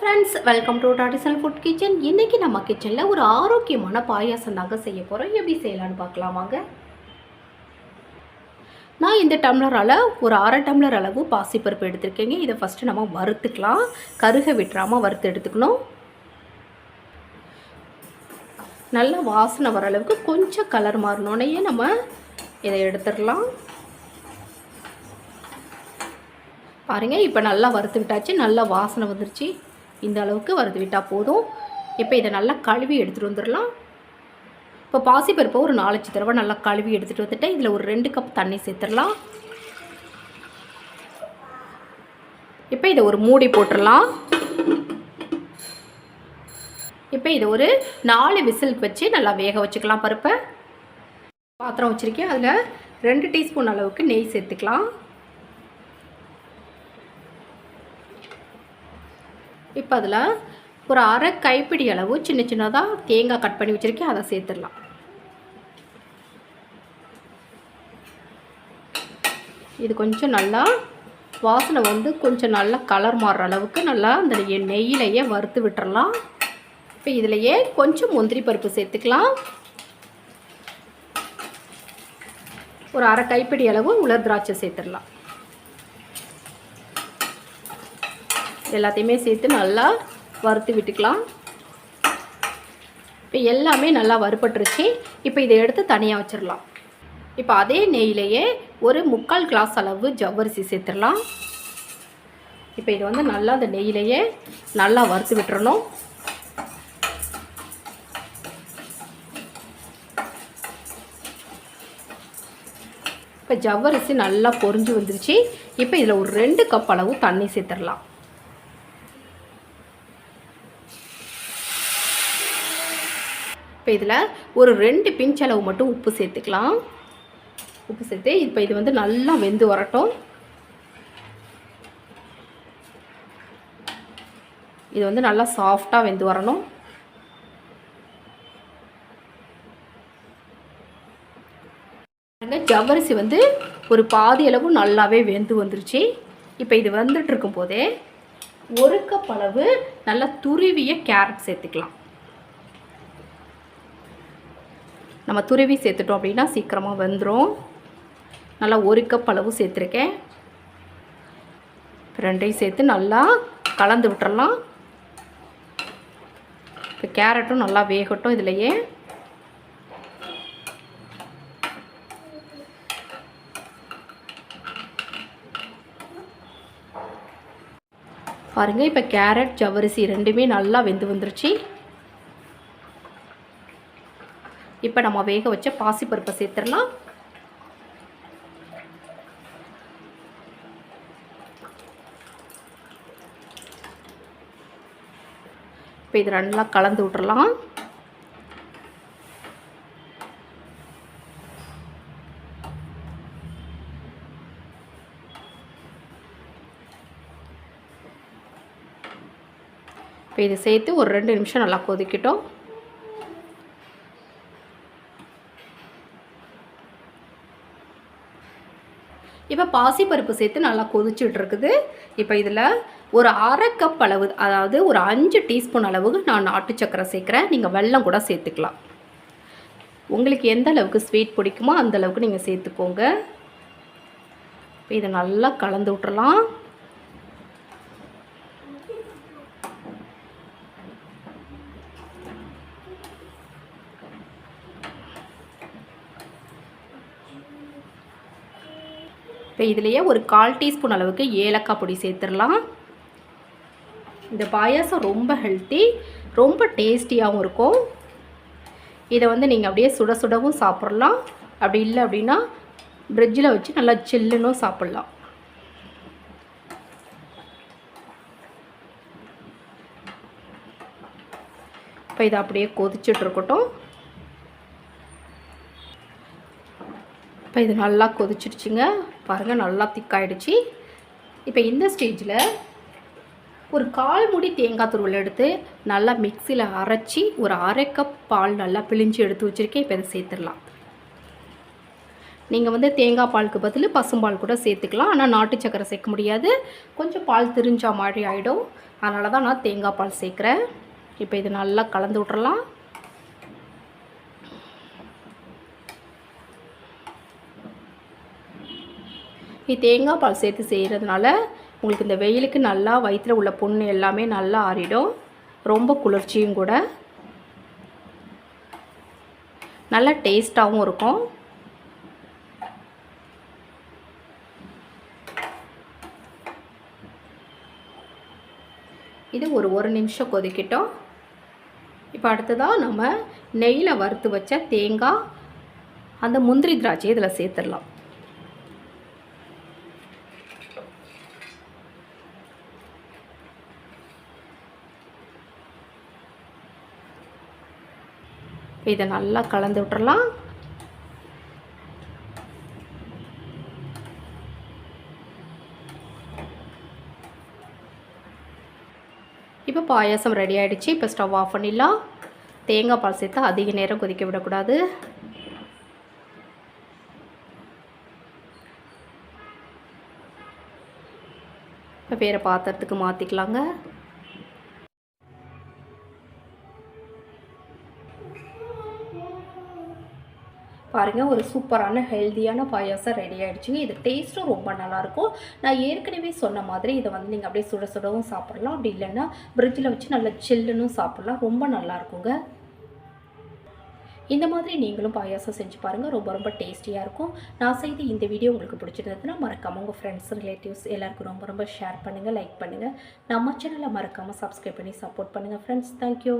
Friends welcome to டாடிசல் food kitchen இன்றைக்கி நம்ம கிச்சனில் ஒரு ஆரோக்கியமான பாயாசம் தாங்க செய்ய போகிறோம் எப்படி செய்யலான்னு பார்க்கலாம் வாங்க. நான் இந்த டம்ளரால் ஒரு அரை டம்ளர் அளவு பாசிப்பருப்பு எடுத்திருக்கேங்க. இதை ஃபஸ்ட்டு நம்ம வறுத்துக்கலாம். கருக விட்டுறாமல் வறுத்து எடுத்துக்கணும். நல்லா வாசனை வர அளவுக்கு கொஞ்சம் கலர் மாறினோடனே நம்ம இதை எடுத்துடலாம். பாருங்கள் இப்போ நல்லா வறுத்து விட்டாச்சு. நல்லா வாசனை வந்துருச்சு. இந்த அளவுக்கு வறுத்து விட்டால் போதும். இப்போ இதை நல்லா கழுவி எடுத்துகிட்டு வந்துடலாம். இப்போ பாசிப்பருப்பை ஒரு நாலஞ்சு தடவை நல்லா கழுவி எடுத்துகிட்டு வந்துட்டு இதில் ஒரு ரெண்டு கப் தண்ணி சேர்த்துடலாம். இப்போ இதை ஒரு மூடி போட்டுடலாம். இப்போ இதை ஒரு நாலு விசிலுக்கு வச்சு நல்லா வேக வச்சுக்கலாம் பருப்பை. பாத்திரம் வச்சுருக்கேன். அதில் ரெண்டு டீஸ்பூன் அளவுக்கு நெய் சேர்த்துக்கலாம். இப்போ அதில் ஒரு அரை கைப்பிடி அளவு சின்ன சின்னதாக தேங்காய் கட் பண்ணி வச்சுருக்கேன். அதை சேர்த்துடலாம். இது கொஞ்சம் நல்லா வாசனை வந்து கொஞ்சம் நல்லா கலர் மாறுற அளவுக்கு நல்லா அந்த நெய்யிலையே வறுத்து விட்டுறலாம். இப்போ இதிலையே கொஞ்சம் முந்திரி பருப்பு சேர்த்துக்கலாம். ஒரு அரை கைப்பிடி அளவு உலர் திராட்சை சேர்த்துடலாம். எல்லாத்தையுமே சேர்த்து நல்லா வறுத்து விட்டுக்கலாம். இப்போ எல்லாமே நல்லா வறுபட்டுருச்சு. இப்போ இதை எடுத்து தனியாக வச்சிடலாம் இப்போ அதே நெய்யிலேயே ஒரு முக்கால் கிளாஸ் அளவு ஜவ்வரிசி சேர்த்துடலாம் இப்போ இதை வந்து நல்லா அந்த நெய்யிலேயே நல்லா வறுத்து விட்டுறணும். இப்போ ஜவ்வரிசி நல்லா பொரிஞ்சு வந்துருச்சு. இப்போ இதில் ஒரு ரெண்டு கப் அளவு தண்ணி சேர்த்துடலாம் இப்போ இதில் ஒரு ரெண்டு பிஞ்ச் அளவு மட்டும் உப்பு சேர்த்துக்கலாம். உப்பு சேர்த்து இப்போ இது வந்து நல்லா வெந்து வரட்டும். இது வந்து நல்லா சாஃப்டாக வெந்து வரணும். ஜவ்வரிசி வந்து ஒரு பாதி அளவு நல்லாவே வெந்து வந்துருச்சு. இப்போ இது வந்துட்டு இருக்கும் போதே ஒரு கப் அளவு நல்லா துருவிய கேரட் சேர்த்துக்கலாம். நம்ம துருவி சேர்த்துட்டோம் அப்படின்னா சீக்கிரமாக வந்துடும் நல்லா ஒரு கப் அளவு சேர்த்துருக்கேன். ரெண்டையும் சேர்த்து நல்லா கலந்து விட்டுறலாம். இப்போ கேரட்டும் நல்லா வேகட்டும் இதுலையே. பாருங்கள் இப்போ கேரட் ஜவரிசி ரெண்டுமே நல்லா வெந்து வந்துருச்சு. இப்போ நம்ம வேக வச்ச பாசிப்பருப்பை சேர்த்துடலாம். இப்போ இது நல்லா கலந்து விட்றலாம் இப்போ இதை சேர்த்து ஒரு ரெண்டு நிமிஷம் நல்லா கொதிக்கட்டும். இப்போ பாசிப்பருப்பு சேர்த்து நல்லா கொதிச்சுட்டு இருக்குது. இப்போ இதில் ஒரு அரை கப் அளவு அதாவது ஒரு அஞ்சு டீஸ்பூன் அளவுக்கு நான் நாட்டு சக்கரை சேர்க்குறேன். நீங்கள் வெல்லம் கூட சேர்த்துக்கலாம். உங்களுக்கு எந்த அளவுக்கு ஸ்வீட் பிடிக்குமோ அந்த அளவுக்கு நீங்கள் சேர்த்துக்கோங்க. இப்போ இதை நல்லா கலந்து விட்டுறலாம். இப்போ இதுலேயே ஒரு கால் டீஸ்பூன் அளவுக்கு ஏலக்காய் பொடி சேர்த்துடலாம். இந்த பாயாசம் ரொம்ப ஹெல்த்தி ரொம்ப டேஸ்டியாகவும் இருக்கும். இதை வந்து நீங்கள் அப்படியே சுட சுடவும் சாப்பிட்லாம். அப்படி இல்லை அப்படின்னா ஃப்ரிட்ஜில் வச்சு நல்லா சில்லுன்னும் சாப்பிட்லாம். இப்போ இதை அப்படியே கொதிச்சுட்ருக்கட்டும் இருக்கட்டும் இப்போ இது நல்லா கொதிச்சிடுச்சுங்க பாருங்கள் நல்லா திக்காயிடுச்சு இப்போ இந்த ஸ்டேஜில் ஒரு கால் முடி தேங்காய் துருவல் எடுத்து நல்லா மிக்சியில் அரைச்சி ஒரு அரை கப் பால் நல்லா பிழிஞ்சு எடுத்து வச்சுருக்கேன். இப்போ இதை சேர்த்துடலாம். நீங்கள் வந்து தேங்காய் பாலுக்கு பதில் பசும்பால் கூட சேர்த்துக்கலாம். ஆனால் நாட்டு சக்கரை சேர்க்க முடியாது. கொஞ்சம் பால் திரிஞ்சா மாதிரி ஆகிடும் அதனால தான் நான் தேங்காய் பால் சேர்க்குறேன். இப்போ இது நல்லா கலந்து விட்றலாம் இது தேங்காய் பால் சேர்த்து செய்கிறதுனால உங்களுக்கு இந்த வெயிலுக்கு நல்லா வயிற்றில் உள்ள புண்ணு எல்லாமே நல்லா ஆறிடும். ரொம்ப குளிர்ச்சியும் கூட. நல்லா டேஸ்ட்டாகவும் இருக்கும். இது ஒரு ஒரு நிமிஷம் கொதிக்கட்டும். இப்போ அடுத்ததாக நம்ம நெய்யில் வறுத்து வச்ச தேங்காய் அந்த முந்திரி திராட்சையை இதில் சேர்த்துடலாம். இதை நல்லா கலந்து விட்டுறலாம். இப்போ பாயாசம் ரெடி ஆகிடுச்சு இப்போ ஸ்டவ் ஆஃப் பண்ணிடலாம். தேங்காய் பால் சேர்த்து அதிக நேரம் கொதிக்க விடக்கூடாது. இப்போ வேறு பாத்திரத்துக்கு மாற்றிக்கலாங்க பாருங்கள் ஒரு சூப்பரான ஹெல்த்தியான பாயாசம் ரெடி ஆகிடுச்சிங்க இது டேஸ்ட்டும் ரொம்ப நல்லாயிருக்கும். நான் ஏற்கனவே சொன்ன மாதிரி இதை வந்து நீங்கள் அப்படியே சுட சுடவும் சாப்பிட்லாம். அப்படி இல்லைன்னா ஃப்ரிட்ஜில் வச்சு நல்லா சில்லுன்னு சாப்பிட்லாம். ரொம்ப நல்லாயிருக்குங்க. இந்த மாதிரி நீங்களும் பாயாசம் செஞ்சு பாருங்கள் ரொம்ப ரொம்ப டேஸ்டியாக இருக்கும். நான் செய்து இந்த வீடியோ உங்களுக்கு பிடிச்சிருந்ததுன்னா மறக்காமல் உங்கள் ஃப்ரெண்ட்ஸ் ரிலேட்டிவ்ஸ் எல்லாருக்கும் ரொம்ப ரொம்ப ஷேர் பண்ணுங்கள் லைக் பண்ணுங்கள் நம்ம சேனலை மறக்காமல் சப்ஸ்கிரைப் பண்ணி சப்போர்ட் பண்ணுங்கள் ஃப்ரெண்ட்ஸ் தேங்க்யூ